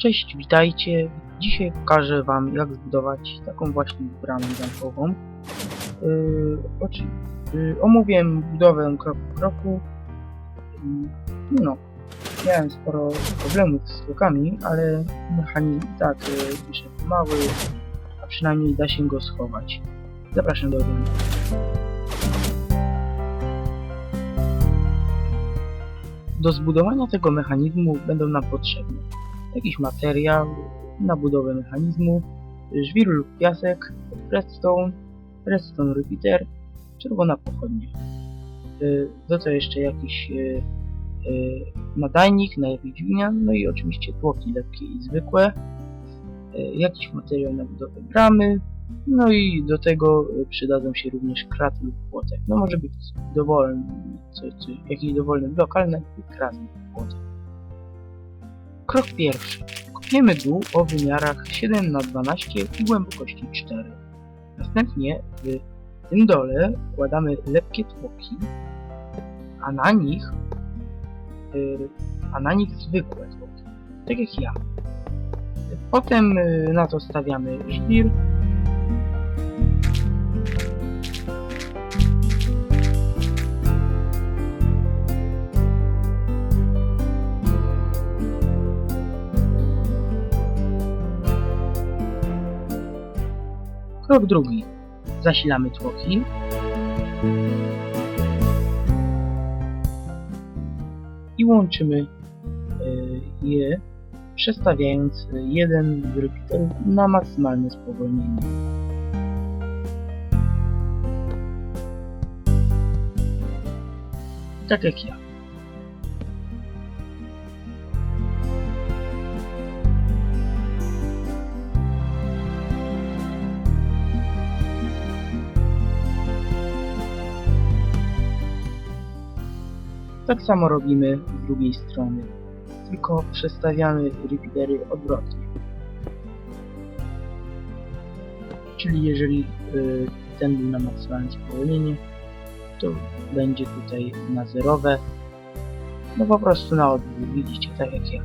Cześć, witajcie. Dzisiaj pokażę wam jak zbudować taką właśnie bramę zampową. Yy, yy, omówiłem budowę krok po kroku. Yy, no, miałem sporo problemów z krokami, ale mechanizm tak yy, mały, a przynajmniej da się go schować. Zapraszam do oglądania. Do zbudowania tego mechanizmu będą nam potrzebne jakiś materiał na budowę mechanizmu, żwir lub piasek, redstone, redstone repeater, czerwona pochodnia. Do tego jeszcze jakiś y, y, nadajnik, najlepiej dźwignia, no i oczywiście tłoki lekkie i zwykłe, jakiś materiał na budowę bramy, no i do tego przydadzą się również kraty lub płotek. No może być dowolny, co, co, jakiś dowolny blok, ale najlepiej krat lub płotek. Krok pierwszy. Kopniemy dół o wymiarach 7 na 12 i głębokości 4. Następnie w tym dole wkładamy lepkie tłoki, a na nich y, a na nich zwykłe tłoki, tak jak ja. Potem y, na to stawiamy żwir, Krok drugi. Zasilamy tłoki. I łączymy e, je, przestawiając jeden z na maksymalne spowolnienie. Tak jak ja. Tak samo robimy z drugiej strony, tylko przestawiamy repeatery odwrotnie. Czyli jeżeli y, ten był na maksymalne spowolnienie, to będzie tutaj na zerowe. No po prostu na odwrót, widzicie, tak jak ja.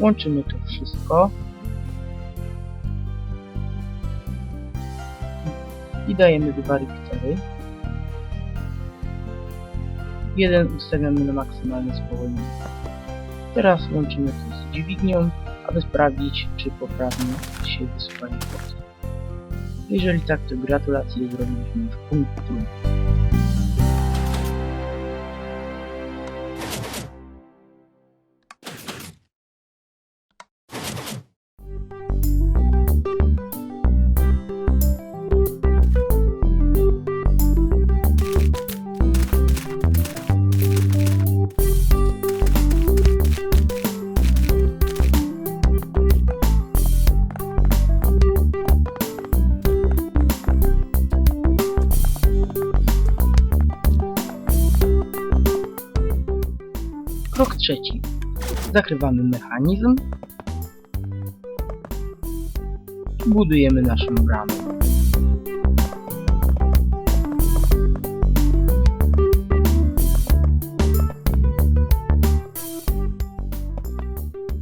Łączymy to wszystko. I dajemy dwa repeatery. Jeden ustawiamy na maksymalne spowolnienie. Teraz łączymy to z dźwignią, aby sprawdzić, czy poprawnie się wysuwają. Jeżeli tak, to gratulacje, zrobiliśmy już punkt. Zakrywamy mechanizm. Budujemy naszą bramę.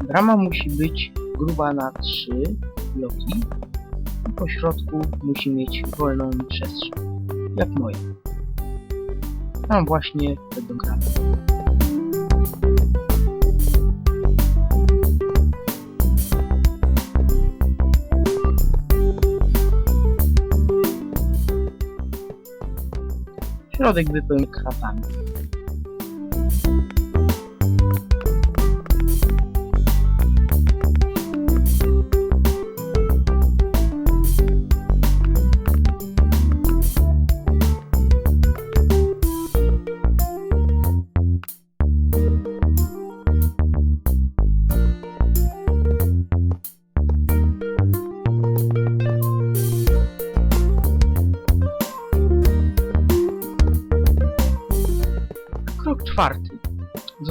Brama musi być gruba na 3 bloki i po środku musi mieć wolną przestrzeń, jak moja. Tam właśnie tego gramy. Środek wypełnię kratami.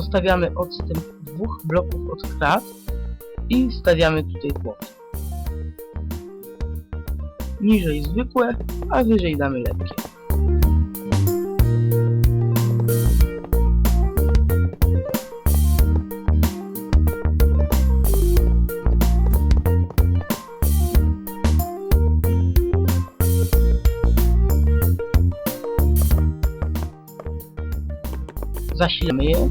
zostawiamy odstęp dwóch bloków od krat i stawiamy tutaj płot. Niżej zwykłe, a wyżej damy lekkie. zasilamy je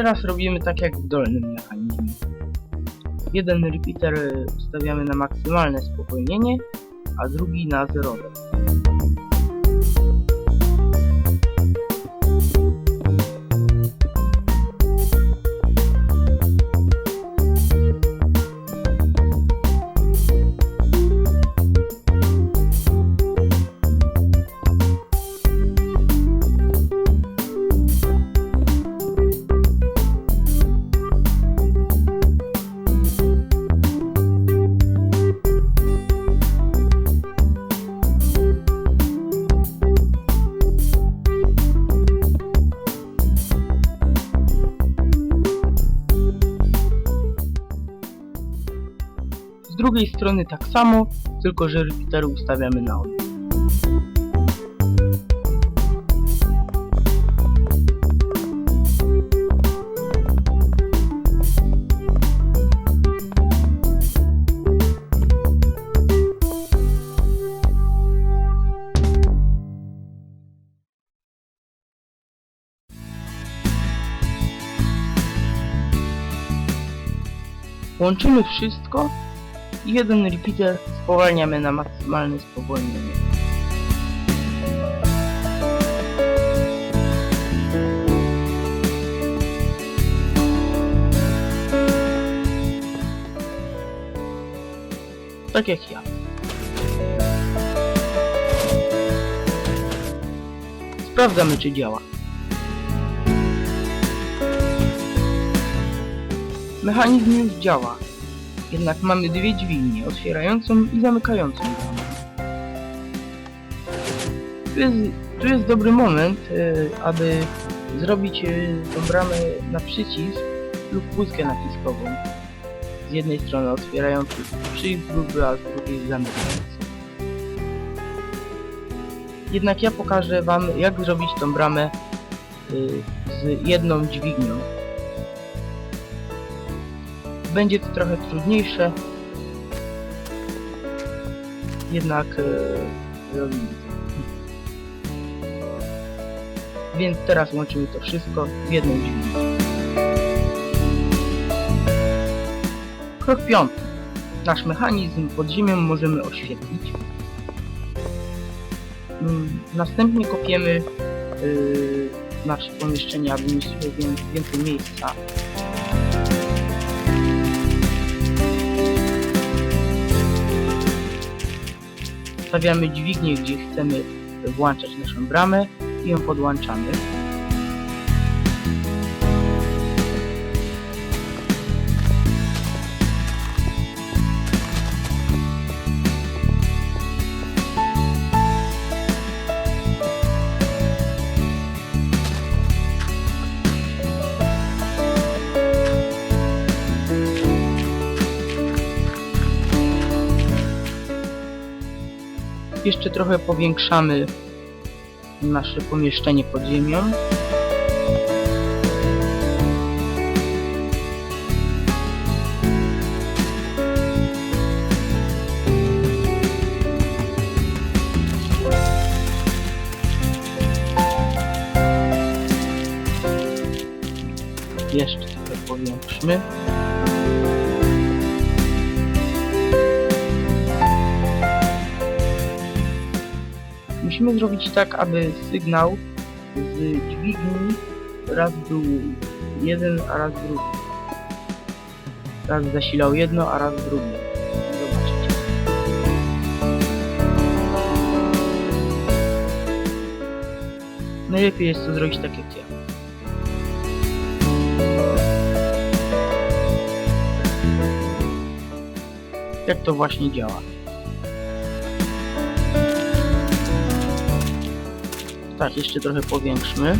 teraz robimy tak jak w dolnym mechanizmie. Jeden repeater ustawiamy na maksymalne spowolnienie, a drugi na zerowe. Drugiej strony tak samo, tylko że repeatery ustawiamy na on. Łączymy wszystko jeden repeater spowalniamy na maksymalne spowolnienie. Tak jak ja. Sprawdzamy czy działa. Mechanizm już działa. Jednak mamy dwie dźwignie, otwierającą i zamykającą bramę. Tu jest, tu jest dobry moment, e, aby zrobić e, tą bramę na przycisk lub płytkę naciskową. Z jednej strony otwierający przycisk a z drugiej zamykający. Jednak ja pokażę wam jak zrobić tą bramę e, z jedną dźwignią będzie to trochę trudniejsze. Jednak e, robimy to. Więc teraz łączymy to wszystko w jedną dźwignię. Krok piąty. Nasz mechanizm pod ziemią możemy oświetlić. Mm, Następnie kopiemy yy, nasze pomieszczenia, aby mieć wię- więcej miejsca. Stawiamy dźwignię, gdzie chcemy włączać naszą bramę i ją podłączamy. Jeszcze trochę powiększamy nasze pomieszczenie pod ziemią. Jeszcze trochę powiększmy. Musimy zrobić tak, aby sygnał z dźwigni raz był jeden, a raz drugi. Raz zasilał jedno, a raz drugie. Najlepiej jest to zrobić tak jak ja. Jak to właśnie działa. Tak, jeszcze trochę powiększmy.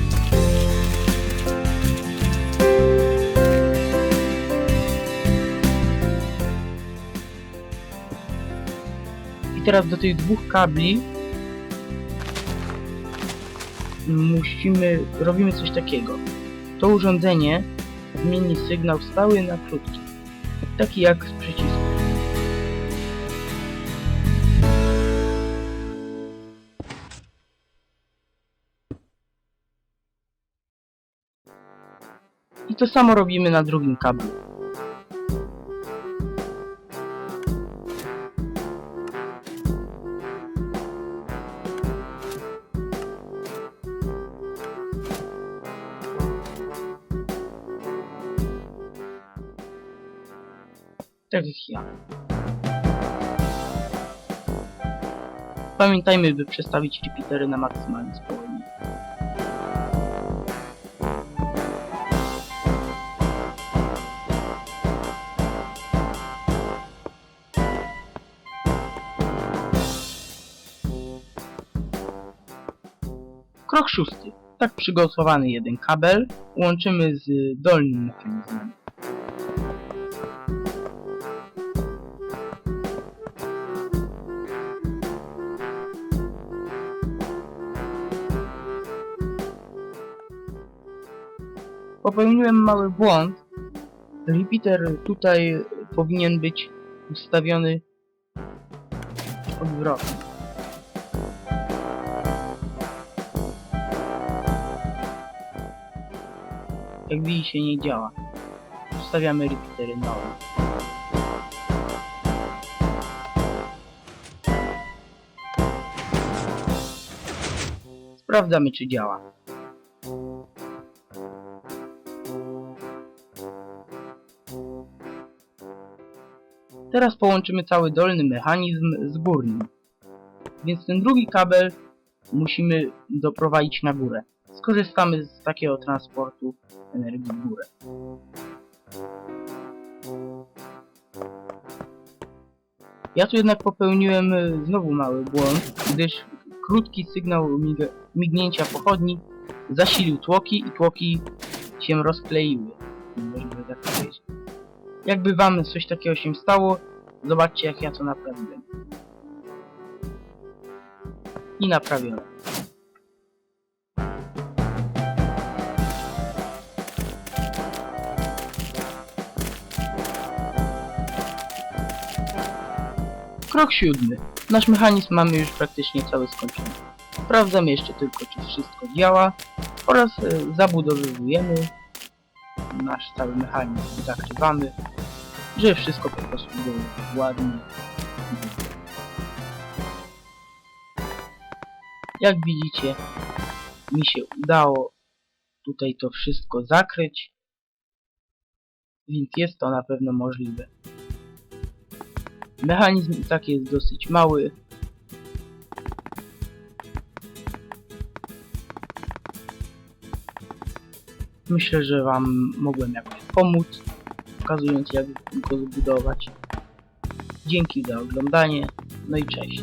I teraz do tych dwóch kabli musimy, robimy coś takiego. To urządzenie zmieni sygnał stały na krótki. Taki jak z przycisku. To samo robimy na drugim kablu. Tak jak ja. Pamiętajmy, by przestawić repeatery na maksymalne spowolnienie. Krok szósty. Tak przygotowany jeden kabel łączymy z dolnym mechanizmem. Popełniłem mały błąd. Repeater tutaj powinien być ustawiony odwrotnie. Jak widzicie nie działa. Ustawiamy repeatery nowe. Sprawdzamy czy działa. Teraz połączymy cały dolny mechanizm z górnym. Więc ten drugi kabel musimy doprowadzić na górę. Skorzystamy z takiego transportu energii w górę. Ja tu jednak popełniłem y, znowu mały błąd, gdyż krótki sygnał mig mignięcia pochodni zasilił tłoki i tłoki się rozkleiły. Tak powiedzieć. Jakby wam coś takiego się stało, zobaczcie jak ja to naprawiłem. I naprawione. Krok siódmy. Nasz mechanizm mamy już praktycznie cały skończony. Sprawdzamy jeszcze tylko, czy wszystko działa oraz e, zabudowujemy nasz cały mechanizm. Zakrywamy, żeby wszystko po prostu było ładnie. Jak widzicie, mi się udało tutaj to wszystko zakryć, więc jest to na pewno możliwe. Mechanizm tak jest dosyć mały. Myślę, że Wam mogłem jakoś pomóc, pokazując jak go zbudować. Dzięki za oglądanie, no i cześć.